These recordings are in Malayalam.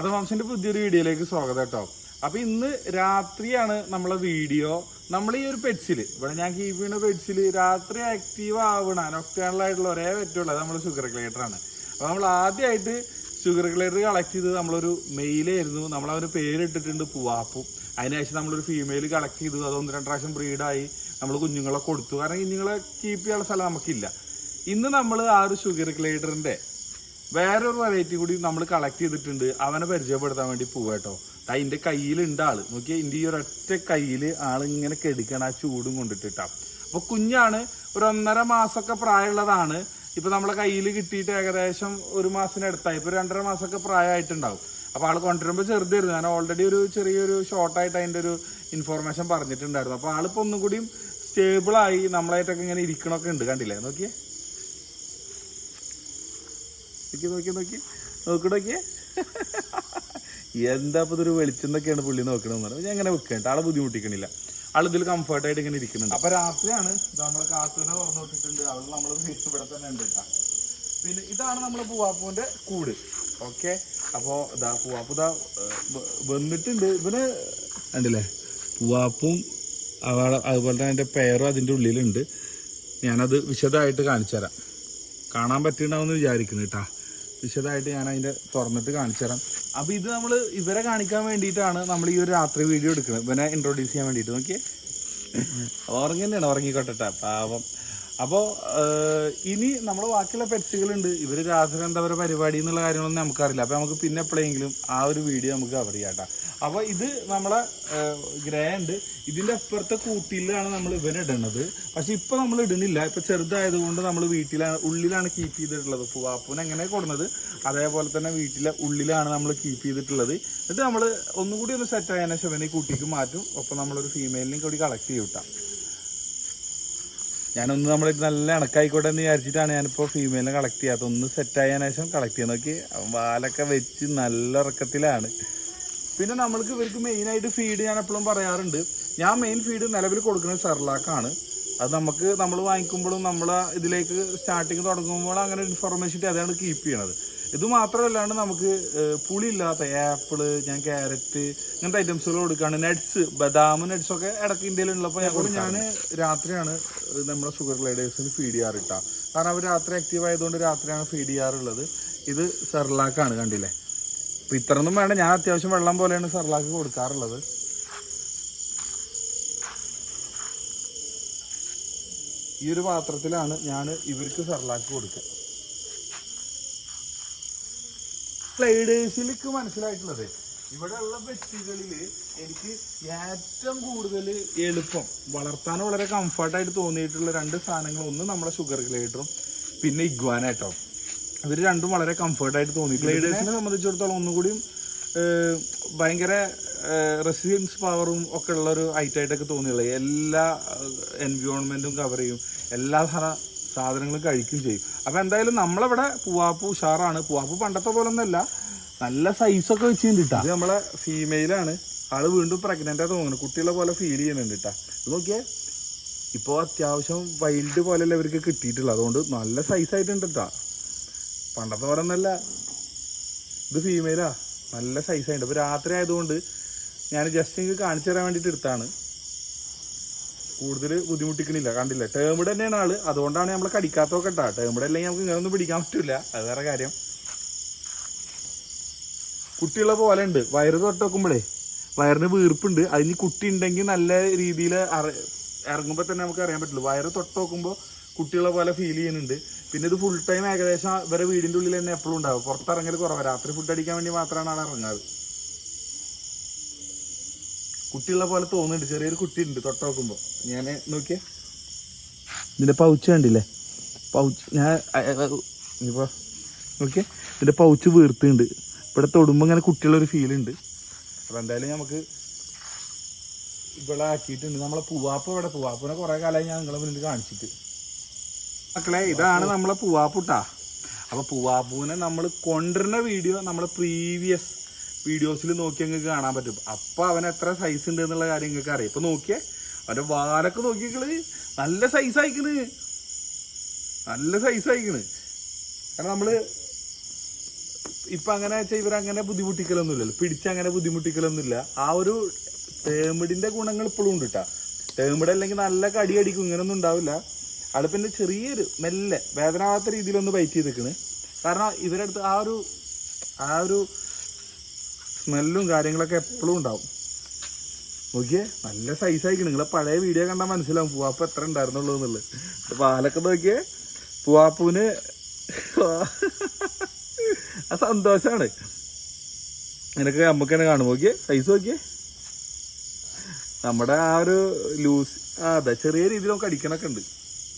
അത് വംശന്റെ പുതിയൊരു വീഡിയോയിലേക്ക് സ്വാഗതം കേട്ടോ. അപ്പൊ ഇന്ന് രാത്രിയാണ് നമ്മളെ വീഡിയോ. നമ്മൾ ഈ ഒരു പെറ്റ്സിൽ ഇവിടെ ഞാൻ കീപ്പ് ചെയ്യുന്ന പെറ്റ്സിൽ രാത്രി ആക്റ്റീവ് ആവണ. നൊക്ടാണലായിട്ടുള്ള ഒരേ പറ്റുള്ളൂ. അത് നമ്മുടെ ഷുഗർ റെഗുലേറ്റർ ആണ്. അപ്പൊ നമ്മൾ ആദ്യമായിട്ട് ഷുഗർ ക്ലേറ്റർ കളക്ട് ചെയ്തത് നമ്മളൊരു മെയിലായിരുന്നു നമ്മൾ അവന് പേരിട്ടിട്ടുണ്ട് പൂവാപ്പും. അതിനുശേഷം നമ്മളൊരു ഫീമെയിൽ കളക്ട് ചെയ്തു. അത് ഒന്ന് രണ്ട് പ്രാവശ്യം ബ്രീഡായി നമ്മൾ കുഞ്ഞുങ്ങളെ കൊടുത്തു. കാരണം കുഞ്ഞുങ്ങളെ കീപ്പ് ചെയ്യാനുള്ള സ്ഥലം നമുക്കില്ല. ഇന്ന് നമ്മൾ ആ ഒരു ഷുഗർ റെഗുലേറ്ററിന്റെ വേറൊരു വെറൈറ്റി കൂടി നമ്മൾ കളക്ട് ചെയ്തിട്ടുണ്ട്. അവനെ പരിചയപ്പെടുത്താൻ വേണ്ടി പോവാട്ടോ അതിന്റെ കയ്യിലുണ്ട് ആൾ. നോക്കിയാൽ ഇതിന്റെ ഈ ഒരൊറ്റ കയ്യിൽ ആളിങ്ങനെ കെടുക്കണം ആ ചൂടും കൊണ്ടിട്ടിട്ടാ. അപ്പൊ കുഞ്ഞാണ് ഒരു ഒന്നര മാസമൊക്കെ പ്രായമുള്ളതാണ്. ഇപ്പൊ നമ്മളെ കയ്യിൽ കിട്ടിയിട്ട് ഏകദേശം ഒരു മാസത്തിനടുത്തായി ഇപ്പൊ രണ്ടര മാസമൊക്കെ പ്രായമായിട്ടുണ്ടാവും. അപ്പൊ ആൾ കൊണ്ടുവരുമ്പോൾ ചെറുതായിരുന്നു. ഞാൻ ഓൾറെഡി ഒരു ചെറിയൊരു ഷോർട്ടായിട്ട് അതിന്റെ ഒരു ഇൻഫോർമേഷൻ പറഞ്ഞിട്ടുണ്ടായിരുന്നു. അപ്പൊ ആളിപ്പോ ഒന്നും കൂടിയും സ്റ്റേബിളായി നമ്മളായിട്ടൊക്കെ ഇങ്ങനെ ഇരിക്കണമൊക്കെ ഉണ്ട്. കണ്ടില്ലേ? നോക്കിയേ. നോക്കി നോക്കി നോക്കി. നോക്കി നോക്കിയേ എന്താ ഇപ്പൊ ഇതൊരു വെളിച്ചെന്നൊക്കെയാണ് പുള്ളി നോക്കണമെന്ന് ഞാൻ ഇങ്ങനെ വെക്കണ്ട ആളെ ബുദ്ധിമുട്ടിക്കണില്ല. ആൾ ഇതിൽ കംഫർട്ട് ആയിട്ട് ഇങ്ങനെ ഇരിക്കുന്നുണ്ട്. അപ്പൊ രാത്രിയാണ് നമ്മൾ കാത്തുനെ തുറന്നു വിട്ടിട്ടുണ്ട് അത് നമ്മൾ ഇവിടെ തന്നെ ഉണ്ട് കേട്ടാ. പിന്നെ ഇതാണ് നമ്മളെ പൂവാപ്പൂന്റെ കൂട്. ഓക്കെ? അപ്പോ ഇതാ പൂവാപ്പു ഇതാ വന്നിട്ടുണ്ട്. ഇവന് ഉണ്ടല്ലേ പൂവാപ്പും അവളെ അതുപോലെ തന്നെ അതിന്റെ പേരും അതിന്റെ ഉള്ളിലുണ്ട്. ഞാനത് വിശദമായിട്ട് കാണിച്ചു തരാം കാണാൻ പറ്റുന്നുണ്ടാവുമെന്ന് വിചാരിക്കുന്നു കേട്ടാ. വിശദമായിട്ട് ഞാൻ അതിന്റെ തുറന്നിട്ട് കാണിച്ചു തരാം. അപ്പൊ ഇത് നമ്മൾ ഇവരെ കാണിക്കാൻ വേണ്ടിയിട്ടാണ് നമ്മൾ ഈ ഒരു രാത്രി വീഡിയോ എടുക്കുന്നത് ഇവനെ ഇൻട്രൊഡ്യൂസ് ചെയ്യാൻ വേണ്ടിയിട്ട്. നോക്കിയേ. ഉറങ്ങി തന്നെയാണ് ഉറങ്ങിക്കോട്ടെ പാവം. അപ്പോൾ ഇനി നമ്മൾ ബാക്കിയുള്ള പെറ്റ്സുകളുണ്ട്. ഇവർ രാത്രി എന്താ പറയുക പരിപാടി എന്നുള്ള കാര്യങ്ങളൊന്നും നമുക്കറിയില്ല. അപ്പോൾ നമുക്ക് പിന്നെ എപ്പോഴെങ്കിലും ആ ഒരു വീഡിയോ നമുക്ക് കവർ ചെയ്യാം കേട്ടോ. അപ്പോൾ ഇത് നമ്മളെ ഗ്രേ ഉണ്ട് ഇതിന്റെ അപ്പുറത്തെ കൂട്ടിയിലാണ് നമ്മൾ ഇവനെ ഇടുന്നത് പക്ഷേ ഇപ്പോൾ നമ്മൾ ഇടുന്നില്ല. ഇപ്പോൾ ചെറുതായതുകൊണ്ട് നമ്മൾ വീട്ടിലാണ് ഉള്ളിലാണ് കീപ്പ് ചെയ്തിട്ടുള്ളത്. പൂവാപ്പൂന് എങ്ങനെ കൊടുന്നത്? അതേപോലെ തന്നെ വീട്ടിലെ ഉള്ളിലാണ് നമ്മൾ കീപ്പ് ചെയ്തിട്ടുള്ളത്. എന്നിട്ട് നമ്മൾ ഒന്നുകൂടി ഒന്ന് സെറ്റ് ആയതിനു ശേഷം കുട്ടിക്ക് മാറ്റും. ഒപ്പം നമ്മളൊരു ഫീമെയിലിനെ കൂടി കളക്ട് ചെയ്യും കേട്ടോ. ഞാനൊന്ന് നമ്മൾ നല്ല ഇണക്കായിക്കോട്ടെ എന്ന് വിചാരിച്ചിട്ടാണ് ഞാനിപ്പോൾ ഫീമെയിലിനെ കളക്ട് ചെയ്യാത്തത് ഒന്ന് സെറ്റ് ആയതിനു ശേഷം കളക്ട് ചെയ്യാൻ നോക്കി വാലൊക്കെ വെച്ച് നല്ല ഉറക്കത്തിലാണ്. പിന്നെ നമ്മൾക്ക് ഇവർക്ക് മെയിനായിട്ട് ഫീഡ് ഞാൻ എപ്പോഴും പറയാറുണ്ട്. ഞാൻ മെയിൻ ഫീഡ് നിലവിൽ കൊടുക്കുന്നത് സെർലാക്കാണ് അത് നമുക്ക് നമ്മൾ വാങ്ങിക്കുമ്പോഴും നമ്മൾ ഇതിലേക്ക് സ്റ്റാർട്ടിങ് തുടങ്ങുമ്പോഴും അങ്ങനെ ഇൻഫർമേഷൻ അതാണ് കീപ്പ് ചെയ്യണത്. ഇത് മാത്രമല്ലാണ്ട് നമുക്ക് പുളി പുളിയില്ലാത്ത ആപ്പിൾ ഞാൻ ക്യാരറ്റ് ഇങ്ങനത്തെ ഐറ്റംസുകൾ കൊടുക്കുകയാണ് നട്ട്സ് ബദാം നട്ട്സ് ഒക്കെ ഇടയ്ക്ക് ഇന്ത്യയിലുള്ളപ്പോൾ ഞങ്ങൾ ഞാൻ രാത്രിയാണ് നമ്മുടെ ഷുഗർ ഗ്ലൈഡേഴ്സിന് ഫീഡ് ചെയ്യാറിട്ട. കാരണം അവർ രാത്രി ആക്റ്റീവ് ആയതുകൊണ്ട് രാത്രിയാണ് ഫീഡ് ചെയ്യാറുള്ളത്. ഇത് സെർലാക്കാണ് കണ്ടില്ലേ? അപ്പം ഇത്രയൊന്നും വേണ്ട. ഞാൻ അത്യാവശ്യം വെള്ളം പോലെയാണ് സെർലാക്ക് കൊടുക്കാറുള്ളത്. ഈ ഒരു പാത്രത്തിലാണ് ഞാൻ ഇവർക്ക് സെർലാക്ക് കൊടുക്കുക. സ്ലൈഡേഴ്സിലേക്ക് മനസ്സിലായിട്ടുള്ളത്. ഇവിടെ ഉള്ള പെറ്റുകളിൽ എനിക്ക് ഏറ്റവും കൂടുതൽ എളുപ്പം വളർത്താൻ വളരെ കംഫർട്ടായിട്ട് തോന്നിയിട്ടുള്ള രണ്ട് സാധനങ്ങൾ ഒന്ന് നമ്മുടെ ഷുഗർ ഗ്ലൈഡറും പിന്നെ ഇഗ്വാന കേട്ടോ ഇവർ രണ്ടും വളരെ കംഫർട്ടായിട്ട് തോന്നി ഗ്ലൈഡേഴ്സിനെ സംബന്ധിച്ചിടത്തോളം ഒന്നുകൂടിയും ഭയങ്കര റെസിഡൻസ് പവറും ഒക്കെ ഉള്ള ഒരു ഐറ്റായിട്ടൊക്കെ തോന്നിയുള്ളത് എല്ലാ എൻവയോൺമെന്റും കവർ ചെയ്യും. എല്ലാ സാധ- സാധനങ്ങളും കഴിക്കുകയും ചെയ്യും. അപ്പോൾ എന്തായാലും നമ്മളവിടെ പൂവാപ്പു ഉഷാറാണ്. പൂവാപ്പു പണ്ടത്തെ പോലെ ഒന്നല്ല നല്ല സൈസൊക്കെ വെച്ചിട്ടുണ്ട് കേട്ടോ ഇത് നമ്മളെ ഫീമെയിലാണ് ആൾ വീണ്ടും പ്രഗ്നന്റ് തോന്നുന്നു. കുട്ടികളെ പോലെ ഫീൽ ചെയ്യുന്നുണ്ട് കേട്ടാ ഇത് നോക്കിയേ. ഇപ്പോൾ അത്യാവശ്യം വൈൽഡ് പോലെയല്ല ഇവർക്ക് കിട്ടിയിട്ടുള്ളത്. അതുകൊണ്ട് നല്ല സൈസ് ആയിട്ടുണ്ട് കേട്ടാ പണ്ടത്തെ പോലെ ഒന്നല്ല ഇത് ഫീമെയിലാ നല്ല സൈസായിട്ടുണ്ട് ഇപ്പോൾ ഇപ്പൊ രാത്രി ആയതുകൊണ്ട് ഞാൻ ജസ്റ്റ് നിങ്ങൾക്ക് കാണിച്ചു തരാൻ വേണ്ടിയിട്ട് എടുത്താണ്. കൂടുതൽ ബുദ്ധിമുട്ടിക്കണില്ല. കണ്ടില്ല? ടേമിഡ് തന്നെയാണ് ആൾ. അതുകൊണ്ടാണ് നമ്മൾ കടിക്കാത്തൊക്കെ കേട്ടോ ടേമിഡ് അല്ലെങ്കിൽ നമുക്ക് ഇങ്ങനൊന്നും പിടിക്കാൻ പറ്റില്ല അത് വേറെ കാര്യം. കുട്ടികളെ പോലെ ഉണ്ട്. വയറ് തൊട്ട് നോക്കുമ്പോഴേ വയറിന് വീർപ്പുണ്ട്. അതിന് കുട്ടി ഉണ്ടെങ്കിൽ നല്ല രീതിയിൽ ഇറങ്ങുമ്പോൾ തന്നെ നമുക്ക് അറിയാൻ പറ്റുള്ളൂ. വയറ് തൊട്ട് നോക്കുമ്പോൾ കുട്ടികളെ പോലെ ഫീൽ ചെയ്യുന്നുണ്ട്. പിന്നെ ഇത് ഫുൾ ടൈം ഏകദേശം ഇവരെ വീടിന്റെ ഉള്ളിൽ തന്നെ എപ്പോഴും ഉണ്ടാവും. പുറത്തിറങ്ങൽ കുറവാണ് രാത്രി ഫുഡ് അടിക്കാൻ വേണ്ടി മാത്രമാണ് ആൾ ഇറങ്ങാറ്. കുട്ടികളെ പോലെ തോന്നുന്നുണ്ട്. ചെറിയൊരു കുട്ടി ഉണ്ട് തൊട്ട് നോക്കുമ്പോൾ ഞാൻ നോക്കിയേ. ഇതിന്റെ പൗച്ച് കണ്ടില്ലേ? പൗച്ച് ഞാൻ ഇനിയിപ്പോ നോക്കിയേ. ഇതിന്റെ പൗച്ച് വീർത്തുണ്ട്. ഇവിടെ തൊടുമ്പോൾ ഇങ്ങനെ കുട്ടികളൊരു ഫീൽ ഉണ്ട്. അപ്പൊ എന്തായാലും നമുക്ക് ഇവിടെ ആക്കിയിട്ടുണ്ട്. നമ്മളെ പൂവാപ്പ് ഇവിടെ. പൂവാപ്പിനെ കുറേ കാലമായി ഞാൻ നിങ്ങളെ മുന്നിൽ കാണിച്ചിട്ട്. മക്കളെ ഇതാണ് നമ്മളെ പൂവാപ്പുട്ടാ. അപ്പോൾ പൂവാപ്പൂവിനെ നമ്മൾ കൊണ്ടുവരുന്ന വീഡിയോ നമ്മളെ പ്രീവിയസ് വീഡിയോസിൽ നോക്കി നിങ്ങൾക്ക് കാണാൻ പറ്റും. അപ്പം അവൻ എത്ര സൈസ് ഉണ്ട് എന്നുള്ള കാര്യം നിങ്ങൾക്ക് അറിയാം. ഇപ്പൊ നോക്കിയേ അവന്റെ വാലൊക്കെ നോക്കിയേക്കൾ നല്ല സൈസ് അയക്കണ് നല്ല സൈസ് അയക്കണ് കാരണം നമ്മൾ ഇപ്പം അങ്ങനെ വെച്ചാൽ ഇവരങ്ങനെ ബുദ്ധിമുട്ടിക്കലൊന്നുമില്ലല്ലോ. പിടിച്ചങ്ങനെ ബുദ്ധിമുട്ടിക്കലൊന്നുമില്ല. ആ ഒരു തേമിടിന്റെ ഗുണങ്ങൾ ഇപ്പോഴും ഉണ്ട് കേട്ടോ തേമിട് അല്ലെങ്കിൽ നല്ല കടി അടിക്കും ഇങ്ങനൊന്നും ഉണ്ടാവില്ല. ആൾ പിന്നെ ചെറിയൊരു മെല്ലെ വേദനാവാത്ത രീതിയിലൊന്ന് ബൈറ്റ് ചെയ്തേക്കണ്. കാരണം ഇവരടുത്ത് ആ ഒരു ആ ഒരു സ്മെല്ലും കാര്യങ്ങളൊക്കെ എപ്പോഴും ഉണ്ടാവും. നോക്കിയേ നല്ല സൈസ് ആയിക്കണം നിങ്ങളെ പഴയ വീഡിയോ കണ്ടാൽ മനസ്സിലാവും പൂവാപ്പ് എത്ര ഉണ്ടായിരുന്നുള്ളൂ എന്നുള്ളത്. ഇപ്പൊ ആലൊക്കെ നോക്കിയേ പൂവാപ്പൂവിന് ആ സന്തോഷാണ്. നിനക്ക് നമുക്ക് തന്നെ കാണും. നോക്കിയേ സൈസ് നോക്കിയേ. നമ്മുടെ ആ ഒരു ലൂസ് ആ അതെ ചെറിയ രീതിയിൽ നമുക്ക് അടിക്കണൊക്കെ ഉണ്ട്.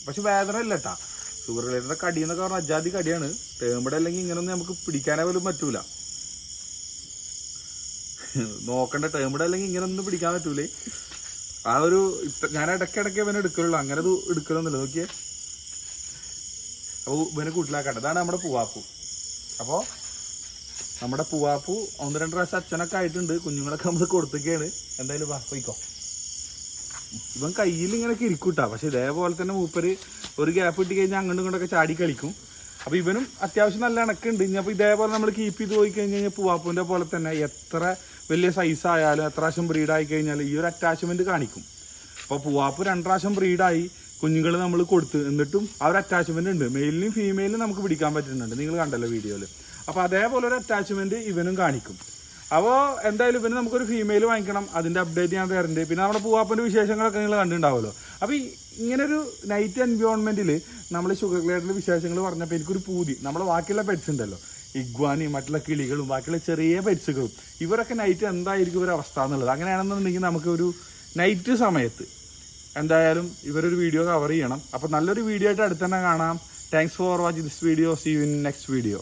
പക്ഷെ വേദന ഇല്ല കേട്ടാ ഷുഗർ റിലേറ്റഡ് കടി എന്നൊക്കെ പറഞ്ഞാൽ അജാതി കടിയാണ്. തേമ്പടല്ലെങ്കിൽ ഇങ്ങനൊന്നും നമുക്ക് പിടിക്കാനേ പോലും പറ്റൂല. നോക്കണ്ട ടേമിടെ അല്ലെങ്കിൽ ഇങ്ങനെ ഒന്നും പിടിക്കാൻ പറ്റൂലേ. ആ ഒരു ഞാൻ ഇടയ്ക്കിടയ്ക്ക് ഇവനെ എടുക്കലുള്ളൂ. അങ്ങനെ ഇത് എടുക്കലൊന്നുമില്ല. നോക്കിയേ. അപ്പോൾ ഇവനെ കൂട്ടിലാക്കട്ടെ അതാണ് നമ്മുടെ പൂവാപ്പു. അപ്പോൾ നമ്മുടെ പൂവാപ്പു ഒന്ന് രണ്ട് പ്രാവശ്യം അച്ഛനൊക്കെ ആയിട്ടുണ്ട്. കുഞ്ഞുങ്ങളൊക്കെ നമ്മൾ കൊടുത്തൊക്കെയാണ്. എന്തായാലും വാ പോയിക്കോ. ഇവൻ കയ്യിൽ ഇങ്ങനെയൊക്കെ ഇരിക്കൂട്ടാ. പക്ഷെ ഇതേപോലെ തന്നെ മൂപ്പര് ഒരു ഗ്യാപ്പ് കിട്ടി കഴിഞ്ഞാൽ അങ്ങോട്ടും ഇങ്ങോട്ടൊക്കെ ചാടി കളിക്കും. അപ്പൊ ഇവനും അത്യാവശ്യം നല്ല ഇണക്കുണ്ട് ഇനി അപ്പൊ ഇതേപോലെ നമ്മൾ കീപ്പ് ചെയ്ത് പോയി കഴിഞ്ഞ് കഴിഞ്ഞാൽ പൂവാപ്പൂന്റെ പോലെ തന്നെ എത്ര വലിയ സൈസ് ആയാലും എത്ര പ്രാവശ്യം ബ്രീഡായി കഴിഞ്ഞാൽ ഈ ഒരു അറ്റാച്ച്മെന്റ് കാണിക്കും. അപ്പോൾ പൂവാപ്പ് രണ്ട് പ്രാവശ്യം ബ്രീഡായി കുഞ്ഞുങ്ങൾ നമ്മൾ കൊടുത്ത് എന്നിട്ടും ആ ഒരു അറ്റാച്ച്മെന്റ് ഉണ്ട്. മെയിലിനും ഫീമെയിലും നമുക്ക് പിടിക്കാൻ പറ്റുന്നുണ്ട്. നിങ്ങൾ കണ്ടല്ലോ വീഡിയോയിൽ അപ്പോൾ അതേപോലെ ഒരു അറ്റാച്ച്മെന്റ് ഇവനും കാണിക്കും. അപ്പോൾ എന്തായാലും ഇവന് നമുക്കൊരു ഫീമെയിൽ വാങ്ങിക്കണം. അതിന്റെ അപ്ഡേറ്റ് ഞാൻ തരുന്നുണ്ട് പിന്നെ നമ്മുടെ പൂവാപ്പന്റെ വിശേഷങ്ങളൊക്കെ നിങ്ങൾ കണ്ടിട്ടുണ്ടാവുമല്ലോ. അപ്പോൾ ഇങ്ങനൊരു നൈറ്റ് എൻവയോൺമെന്റിൽ നമ്മൾ ഷുഗർ ഗ്ലേഡിന്റെ വിശേഷങ്ങൾ പറഞ്ഞപ്പോൾ എനിക്കൊരു പൂതി. നമ്മുടെ ബാക്കിയുള്ള പെറ്റ്സ് ഉണ്ടല്ലോ. ഇഗ്വാനി മറ്റുള്ള കിളികളും ബാക്കിയുള്ള ചെറിയ പരിസുകളും ഇവരൊക്കെ നൈറ്റ് എന്തായിരിക്കും ഒരു അവസ്ഥ എന്നുള്ളത്. അങ്ങനെയാണെന്നുണ്ടെങ്കിൽ നമുക്കൊരു നൈറ്റ് സമയത്ത് എന്തായാലും ഇവരൊരു വീഡിയോ കവർ ചെയ്യണം. അപ്പോൾ നല്ലൊരു വീഡിയോ ആയിട്ട് അടുത്ത് തന്നെ കാണാം. Thanks for watching this video see you in next video